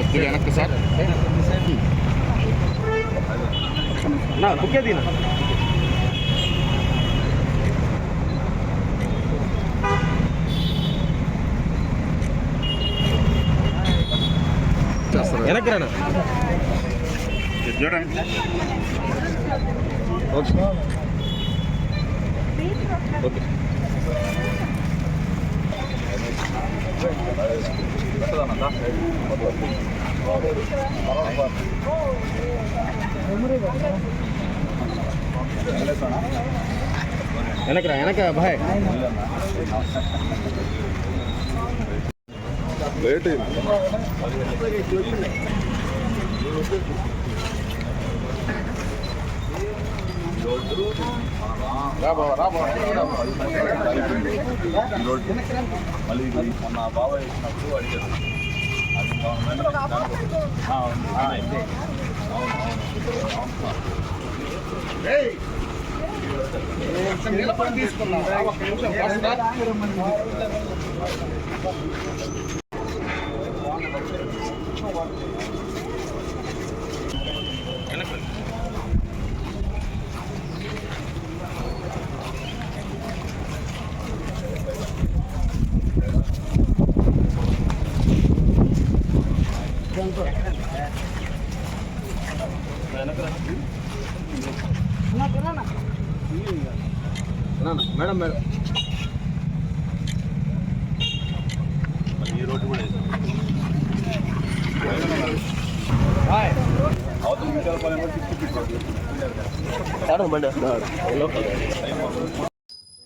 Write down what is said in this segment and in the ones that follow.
కొద్దిగా వెనక్కి సార్ నా బుకే దీనా వెనక్కి రానా చూడండి ఓకే ఓకే వెనక్కి వెనక బాయ్. లేట్ రా బాబా మళ్ళీ ఇది మొన్న బాబాయ్ ఇచ్చినప్పుడు అడిగారు అది గవర్నమెంట్ నిలబడి తీసుకున్నాం ఒక నిమిషం మేడం మేడం. ఈ రోడ్డు కూడా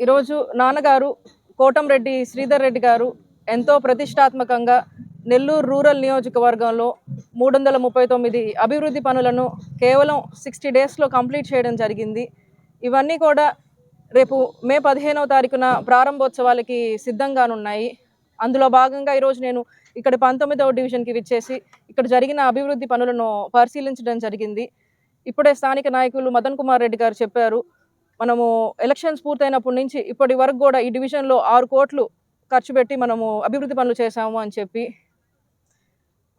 ఈరోజు నాన్నగారు కోటంరెడ్డి శ్రీధర్ రెడ్డి గారు ఎంతో ప్రతిష్టాత్మకంగా నెల్లూరు రూరల్ నియోజకవర్గంలో మూడు వందల ముప్పై తొమ్మిది అభివృద్ధి పనులను కేవలం సిక్స్టీ డేస్లో కంప్లీట్ చేయడం జరిగింది. ఇవన్నీ కూడా రేపు మే పదిహేనవ తారీఖున ప్రారంభోత్సవాలకి సిద్ధంగానున్నాయి. అందులో భాగంగా ఈరోజు నేను ఇక్కడ పంతొమ్మిదవ డివిజన్కి విచ్చేసి ఇక్కడ జరిగిన అభివృద్ధి పనులను పరిశీలించడం జరిగింది. ఇప్పుడే స్థానిక నాయకులు మదన్ కుమార్ రెడ్డి గారు చెప్పారు మనము ఎలక్షన్స్ పూర్తయినప్పటి నుంచి ఇప్పటి వరకు కూడా ఈ డివిజన్లో ఆరు కోట్లు ఖర్చు పెట్టి మనము అభివృద్ధి పనులు చేశాము అని చెప్పి.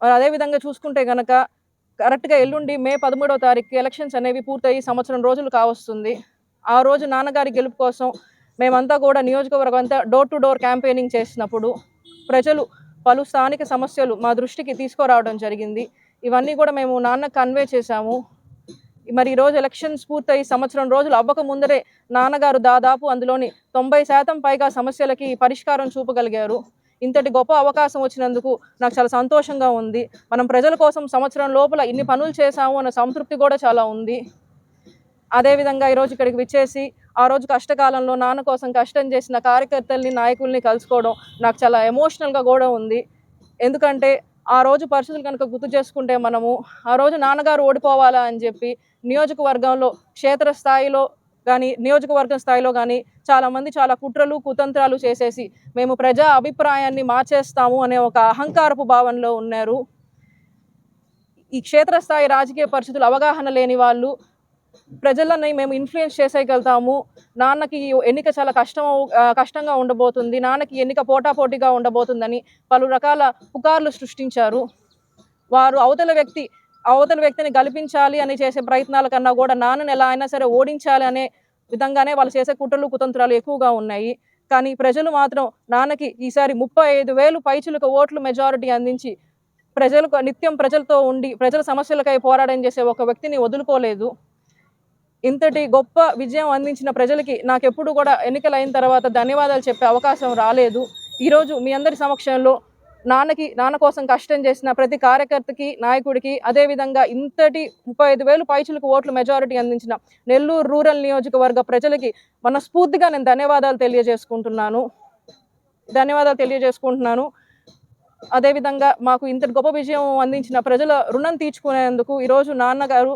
మరి అదేవిధంగా చూసుకుంటే కనుక కరెక్ట్గా ఎల్లుండి మే పదమూడవ తారీఖు ఎలక్షన్స్ అనేవి పూర్తయి సంవత్సరం రోజులు కావస్తుంది. ఆ రోజు నాన్నగారి గెలుపు కోసం మేమంతా కూడా నియోజకవర్గం అంతా డోర్ టు డోర్ క్యాంపెయినింగ్ చేసినప్పుడు ప్రజలు పలు స్థానిక సమస్యలు మా దృష్టికి తీసుకురావడం జరిగింది. ఇవన్నీ కూడా మేము నాన్న కన్వే చేశాము. మరి ఈ రోజు ఎలక్షన్స్ పూర్తయి సంవత్సరం రోజులు అవ్వక ముందరే నాన్నగారు దాదాపు అందులోని తొంభై శాతం పైగా సమస్యలకి పరిష్కారం చూపగలిగారు. ఇంతటి గొప్ప అవకాశం వచ్చినందుకు నాకు చాలా సంతోషంగా ఉంది. మనం ప్రజల కోసం సంవత్సరం లోపల ఇన్ని పనులు చేశాము అన్న సంతృప్తి కూడా చాలా ఉంది. అదేవిధంగా ఈరోజు ఇక్కడికి విచ్చేసి ఆ రోజు కష్టకాలంలో నాన్న కోసం కష్టం చేసిన కార్యకర్తల్ని నాయకుల్ని కలుసుకోవడం నాకు చాలా ఎమోషనల్గా కూడా ఉంది. ఎందుకంటే ఆ రోజు పరిస్థితులు కనుక గుర్తు చేసుకుంటే మనము ఆ రోజు నాన్నగారు ఓడిపోవాలా అని చెప్పి నియోజకవర్గంలో క్షేత్ర స్థాయిలో కానీ నియోజకవర్గం స్థాయిలో కానీ చాలామంది చాలా కుట్రలు కుతంత్రాలు చేసేసి మేము ప్రజా అభిప్రాయాన్ని మార్చేస్తాము అనే ఒక అహంకారపు భావనలో ఉన్నారు. ఈ క్షేత్రస్థాయి రాజకీయ పరిస్థితులు అవగాహన లేని వాళ్ళు ప్రజలని మేము ఇన్ఫ్లుయెన్స్ చేసేయగలుగుతాము. నాన్నకి ఈ ఎన్నిక చాలా కష్టం కష్టంగా ఉండబోతుంది. నాన్నకి ఎన్నిక పోటాపోటీగా ఉండబోతుందని పలు రకాల పుకార్లు సృష్టించారు. వారు అవతల వ్యక్తి అవతల వ్యక్తిని గెలిపించాలి అని చేసే ప్రయత్నాల కన్నా కూడా నాన్నని ఎలా అయినా సరే ఓడించాలి అనే విధంగానే వాళ్ళు చేసే కుట్రలు కుతంత్రాలు ఎక్కువగా ఉన్నాయి. కానీ ప్రజలు మాత్రం నాన్నకి ఈసారి ముప్పై ఐదు వేలు పైచులకు ఓట్లు మెజారిటీ అందించి ప్రజలకు నిత్యం ప్రజలతో ఉండి ప్రజల సమస్యలకై పోరాటం చేసే ఒక వ్యక్తిని వదులుకోలేదు. ఇంతటి గొప్ప విజయం అందించిన ప్రజలకి నాకు ఎప్పుడు కూడా ఎన్నికలైన తర్వాత ధన్యవాదాలు చెప్పే అవకాశం రాలేదు. ఈరోజు మీ అందరి సమక్షంలో నాన్నకి నాన్న కోసం కష్టం చేసిన ప్రతి కార్యకర్తకి నాయకుడికి అదేవిధంగా ఇంతటి ముప్పై ఐదు వేలు పైచులకు ఓట్లు మెజారిటీ అందించిన నెల్లూరు రూరల్ నియోజకవర్గ ప్రజలకి మనస్ఫూర్తిగా నేను ధన్యవాదాలు తెలియజేసుకుంటున్నాను. ధన్యవాదాలు తెలియజేసుకుంటున్నాను. అదేవిధంగా మాకు ఇంతటి గొప్ప విజయం అందించిన ప్రజల రుణం తీర్చుకునేందుకు ఈరోజు నాన్నగారు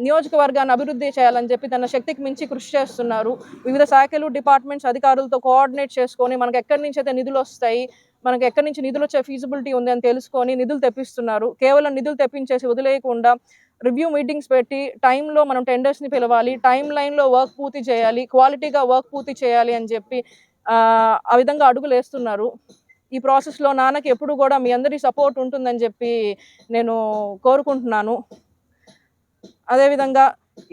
నియోజకవర్గాన్ని అభివృద్ధి చేయాలని చెప్పి తన శక్తికి మించి కృషి చేస్తున్నారు. వివిధ శాఖలు డిపార్ట్మెంట్స్ అధికారులతో కోఆర్డినేట్ చేసుకొని మనకు ఎక్కడి నుంచి అయితే నిధులు వస్తాయి మనకు ఎక్కడి నుంచి నిధులు వచ్చే ఫీజిబిలిటీ ఉంది అని తెలుసుకొని నిధులు తెప్పిస్తున్నారు. కేవలం నిధులు తెప్పించేసి వదిలేయకుండా రివ్యూ మీటింగ్స్ పెట్టి టైంలో మనం టెండర్స్ని పిలవాలి టైం లైన్లో వర్క్ పూర్తి చేయాలి క్వాలిటీగా వర్క్ పూర్తి చేయాలి అని చెప్పి ఆ, ఆ విధంగా అడుగులు వేస్తున్నారు. ఈ ప్రాసెస్లో నాన్నకి ఎప్పుడు కూడా మీ అందరి సపోర్ట్ ఉంటుందని చెప్పి నేను కోరుకుంటున్నాను. అదేవిధంగా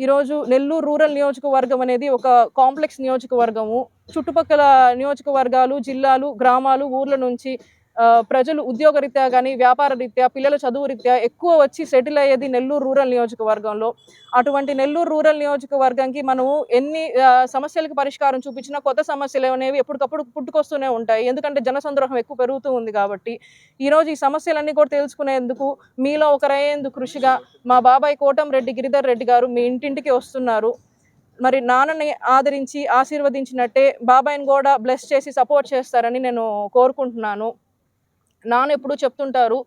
ఈరోజు నెల్లూరు రూరల్ నియోజకవర్గం అనేది ఒక కాంప్లెక్స్ నియోజకవర్గము. చుట్టుపక్కల నియోజకవర్గాలు జిల్లాలు గ్రామాలు ఊర్ల నుంచి ప్రజలు ఉద్యోగరీత్యా కానీ వ్యాపార రీత్యా పిల్లల చదువు రీత్యా ఎక్కువ వచ్చి సెటిల్ అయ్యేది నెల్లూరు రూరల్ నియోజకవర్గంలో. అటువంటి నెల్లూరు రూరల్ నియోజకవర్గంకి మనము ఎన్ని సమస్యలకు పరిష్కారం చూపించినా కొత్త సమస్యలు అనేవి ఎప్పటికప్పుడు పుట్టుకొస్తూనే ఉంటాయి. ఎందుకంటే జనసంద్రోహం ఎక్కువ పెరుగుతూ ఉంది కాబట్టి. ఈరోజు ఈ సమస్యలన్నీ కూడా తెలుసుకునేందుకు మీలో ఒకరయ్యేందుకు కృషిగా మా బాబాయ్ కోటంరెడ్డి గిరిధర్ రెడ్డి గారు మీ ఇంటింటికి వస్తున్నారు. మరి నాన్నని ఆదరించి ఆశీర్వదించినట్టే బాబాయ్ని కూడా బ్లెస్ చేసి సపోర్ట్ చేస్తారని నేను కోరుకుంటున్నాను. నాన్న ఎప్పుడూ చెప్తుంటారు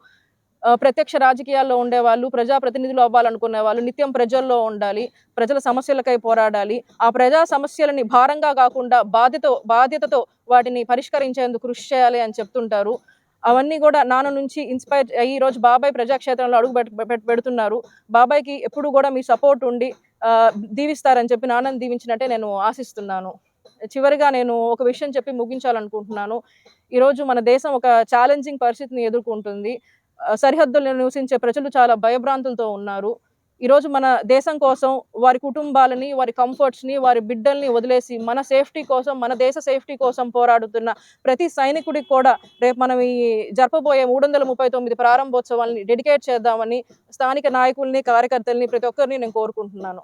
ప్రత్యక్ష రాజకీయాల్లో ఉండేవాళ్ళు ప్రజాప్రతినిధులు అవ్వాలనుకునే వాళ్ళు నిత్యం ప్రజల్లో ఉండాలి ప్రజల సమస్యలకై పోరాడాలి. ఆ ప్రజా సమస్యలని భారంగా కాకుండా బాధ్యత బాధ్యతతో వాటిని పరిష్కరించేందుకు కృషి చేయాలి అని చెప్తుంటారు. అవన్నీ కూడా నాన్న నుంచి ఇన్స్పైర్ అయ్యి ఈ రోజు బాబాయ్ ప్రజాక్షేత్రంలో అడుగు పెట్- పెడుతున్నారు. బాబాయ్కి ఎప్పుడు కూడా మీ సపోర్ట్ ఉండి దీవిస్తారని చెప్పి నాన్నని దీవించినట్టే నేను ఆశిస్తున్నాను. చివరిగా నేను ఒక విషయం చెప్పి ముగించాలనుకుంటున్నాను. ఈరోజు మన దేశం ఒక ఛాలెంజింగ్ పరిస్థితిని ఎదుర్కొంటుంది. సరిహద్దులను నివసించే ప్రజలు చాలా భయభ్రాంతులతో ఉన్నారు. ఈరోజు మన దేశం కోసం వారి కుటుంబాలని వారి కంఫర్ట్స్ని వారి బిడ్డల్ని వదిలేసి మన సేఫ్టీ కోసం మన దేశ సేఫ్టీ కోసం పోరాడుతున్న ప్రతి సైనికుడికి కూడా రేపు మనం ఈ జరపబోయే మూడు వందల ముప్పై తొమ్మిది ప్రారంభోత్సవాల్ని డెడికేట్ చేద్దామని స్థానిక నాయకుల్ని కార్యకర్తల్ని ప్రతి ఒక్కరిని నేను కోరుకుంటున్నాను.